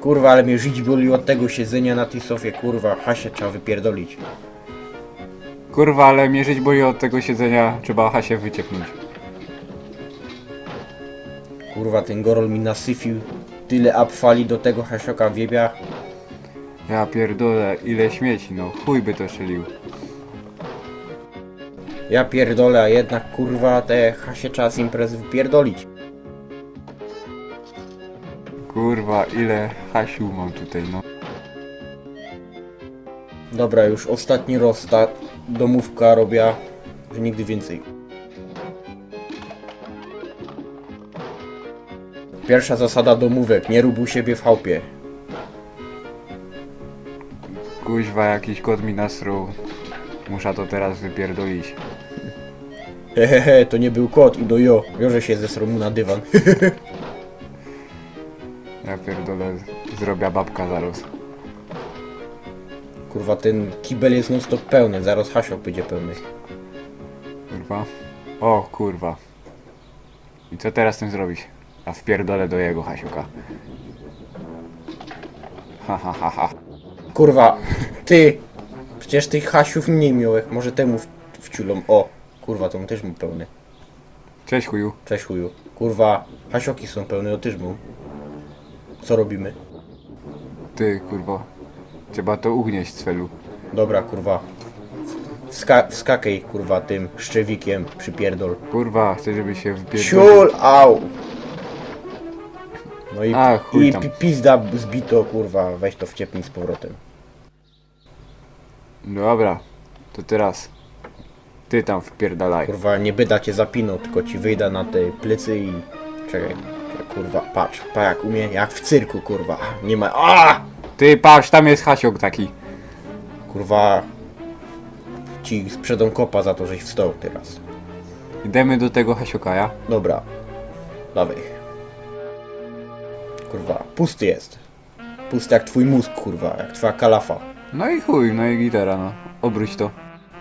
Kurwa, ale mnie żyć boli od tego siedzenia na tej sofie, kurwa. Hasie trzeba wypierdolić. Kurwa, ale mierzyć boi od tego siedzenia, trzeba Hasię wyciepnąć. Kurwa, ten gorol mi nasyfił tyle apfali do tego hasioka wiebia. Ja pierdolę, ile śmieci, no chuj by to strzelił. Ja pierdolę, a jednak kurwa te hasie trzeba z imprezy wypierdolić. Kurwa, ile Hasiu mam tutaj, no. Dobra, już ostatni raz ta domówka robię, że nigdy więcej. Pierwsza zasada domówek, nie rób u siebie w chałupie. Kuźwa, jakiś kot mi nasruł. Muszę to teraz wypierdolić. Hehehe, to nie był kot i do jo, biorę się ze sromu na dywan. Ja pierdolę, zrobię babka zaraz. Kurwa, ten kibel jest non stop pełny, zaraz hasiok będzie pełny. Kurwa. O, kurwa. I co teraz z tym zrobić? A wpierdolę do jego Hasiuka. Ha, ha, ha, ha. Kurwa, ty! Przecież tych hasiów mniej miałeś, może temu w, wciulom. O, kurwa, to on też mu pełny. Cześć chuju. Cześć chuju. Kurwa, hasioki są pełne otyżmu. Co robimy? Ty, kurwa. Trzeba to ugnieść, Cwelu. Dobra, kurwa. Wska wskakaj, kurwa, tym szczewikiem, przypierdol. Kurwa, chcę, żeby się wypierdolił. Ciul, au! No i, A, chuj i tam. pi- pizda zbito, kurwa, weź to wciepnij z powrotem. Dobra, to teraz. Ty tam wpierdalaj. Kurwa, nie byda cię zapinął, tylko ci wyjda na te plecy i... Czekaj, kurwa, patrz, pa jak umie, jak w cyrku, kurwa. Nie ma... A! Ty, patrz, tam jest Hasiok taki. Kurwa... Ci sprzedam kopa za to, żeś wstał teraz. Idziemy do tego Hasioka, ja? Dobra. Dawaj. Kurwa, pusty jest. Pusty jak twój mózg, kurwa, jak twoja kalafa. No i chuj, no i gitara, no. Obróć to.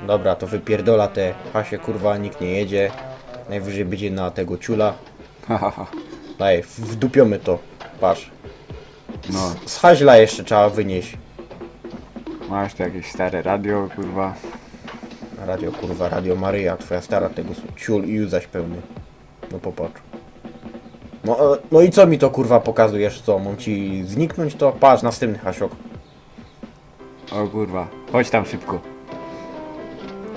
Dobra, to wypierdola te hasie, kurwa, nikt nie jedzie. Najwyżej będzie na tego ciula. Ha, ha, ha. Daj, wdupiamy to. Patrz. No, Z haźla jeszcze trzeba wynieść. masz tu jakieś stare radio, kurwa. Radio, kurwa, Radio Maryja, twoja stara tego s- ciul i zaś pełny. No popatrz. No, e, no i co mi to kurwa pokazujesz, co? Mam ci zniknąć to? Patrz, następny hasiok. O kurwa, chodź tam szybko.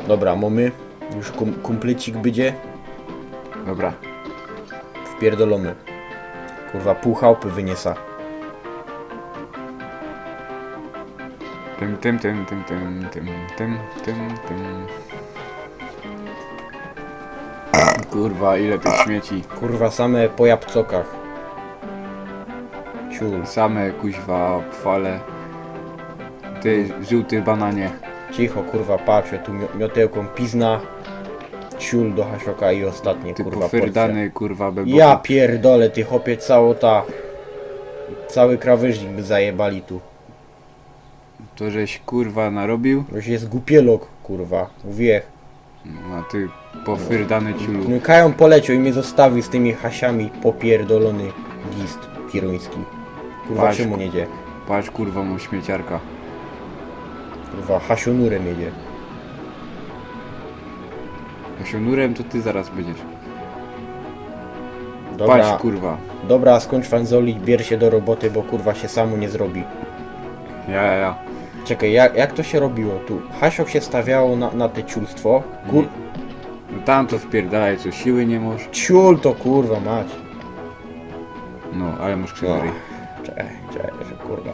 Dobra, mamy. Już kum, kumplecik będzie. Dobra. Wpierdolony. Kurwa, pół chałupy wyniesa. Tym, tym, tym, tym, tym, tym, tym, tym, tym. Kurwa, ile tych śmieci. Kurwa, same po jabłcokach. Ciul. Same kuźwa fale. Ty, żółty bananie. Cicho, kurwa, patrzę, tu mio- miotełką pizna. Ciul do hasioka i ostatnie, Ty kurwa, porcja. pofyrdany, kurwa, bebo. Ja pierdolę, ty chopie, cało ta... Cały krawężnik by zajebali tu. To żeś kurwa narobił, Już jest gupielok, kurwa. Mówię. no, a ty pofyrdany ciulu. Kają poleciał i mnie zostawił z tymi hasiami popierdolony gist kieruński. Kurwa, Patrz. czemu nie jedzie? Patrz kurwa mu śmieciarka. Kurwa, hasionurem jedzie. Osiąnurem to ty zaraz będziesz. Dobra, Patrz kurwa. dobra, skończ fanzoli, bier się do roboty, bo kurwa się samo nie zrobi. Ja, ja, ja. Czekaj, jak, jak to się robiło tu? Hasiok się stawiało na, na te ciulstwo. Kur... No tam to wpierdalaj, co siły nie możesz. Ciul to kurwa mać. No, ale masz krzyżery. Czekaj, czekaj, że kurwa.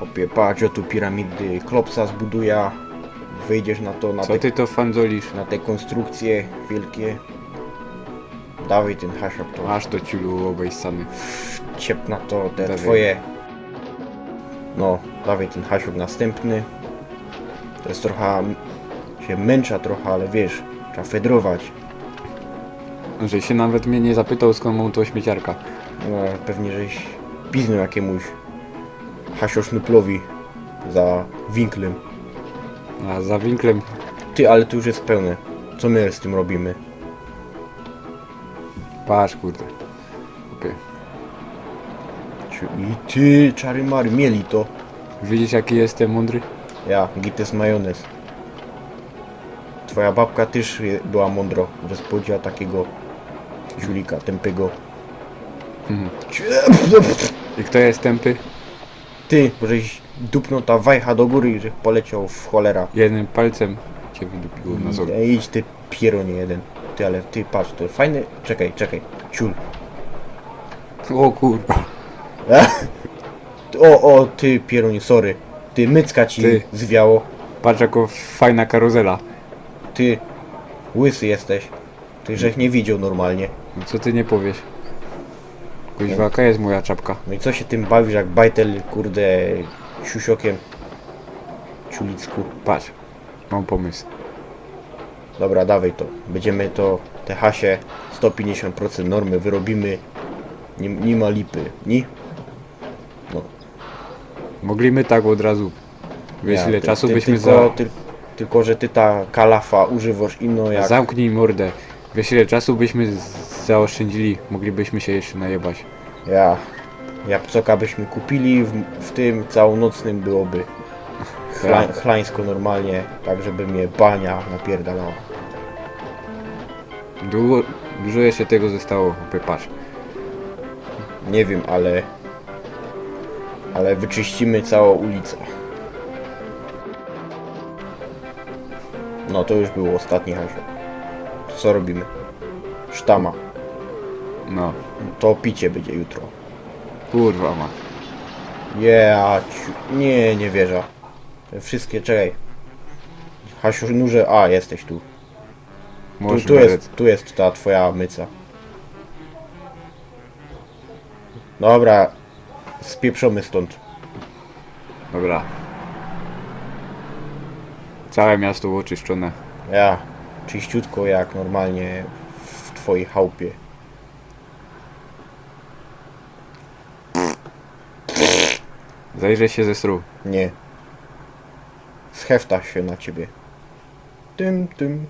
Opie, patrz, o tu piramidy Klopsa zbuduje. Wyjdziesz na to, na Co te, ty to fanzolisz? na te konstrukcje wielkie. Dawaj ten hasiok to. Masz to ciulu obejsany. Ciep na to te Dawaj. twoje. No, dawaj ten hasiok następny. To jest trochę. się męcza trochę, ale wiesz, trzeba fedrować. Że się nawet mnie nie zapytał skąd mam to śmieciarka. No, pewnie żeś piznął jakiemuś hasiosznuplowi za winklem. A za winklem Ty, ale tu już jest pełne. Co my z tym robimy? patrz kurde. Opie. Hasiu. I ty, czary mary, mieli to. Widzisz jaki jestem mądry? Ja, gites majonez. Twoja babka też je- była mądro, że spodziała takiego ziulika tępego. Mhm. I kto jest tępy? Ty, żeś dupnął ta wajcha do góry i że poleciał w cholera. Jednym palcem cię wydupiło na zol. E, Idź ty pieronie jeden. Ty, ale ty patrz, to fajny... Czekaj, czekaj. Ciul. O kurwa. O, o, ty pieronie, sorry. Ty, mycka ci Ty. zwiało. Patrz jako fajna karuzela. Ty, łysy jesteś. Ty, żeś nie widział normalnie. No co ty nie powiesz? Kuźwa, jaka jest moja czapka? No i co się tym bawisz jak bajtel, kurde, siusiokiem? Ciulicku. Patrz. Mam pomysł. Dobra, dawaj to. Będziemy to, te hasie 150% normy wyrobimy. Nie, nie ma lipy, nie? No. Mogliśmy tak od razu. Wiesz Ja, ile ty- czasu ty, byśmy tylko, za... ty, tylko, że ty ta kalafa używasz inną jak... Zamknij mordę. Wiesz ile czasu byśmy z- zaoszczędzili? Moglibyśmy się jeszcze najebać. Ja. Jabłcoka byśmy kupili w, w tym całonocnym byłoby. Chla, Tak. chlańsko normalnie, tak żeby mnie bania napierdalała. Długo, dużo jeszcze tego zostało, patrz. Nie wiem, ale... Ale wyczyścimy całą ulicę. No to już było ostatni Hasio. To co robimy? Sztama. No. To picie będzie jutro. Kurwa ma. Yeah, ciu... Nie, nie wierzę. Te wszystkie, czekaj. Hasiu, nurze... A, jesteś tu. Tu, Możesz tu, jest, tu jest ta twoja myca. Dobra. Spieprzony stąd. Dobra. Całe miasto było oczyszczone. Ja. Czyściutko jak normalnie w twojej chałupie. Zajrzę się ze stru. Nie. Schefta się na ciebie. Tym, tym,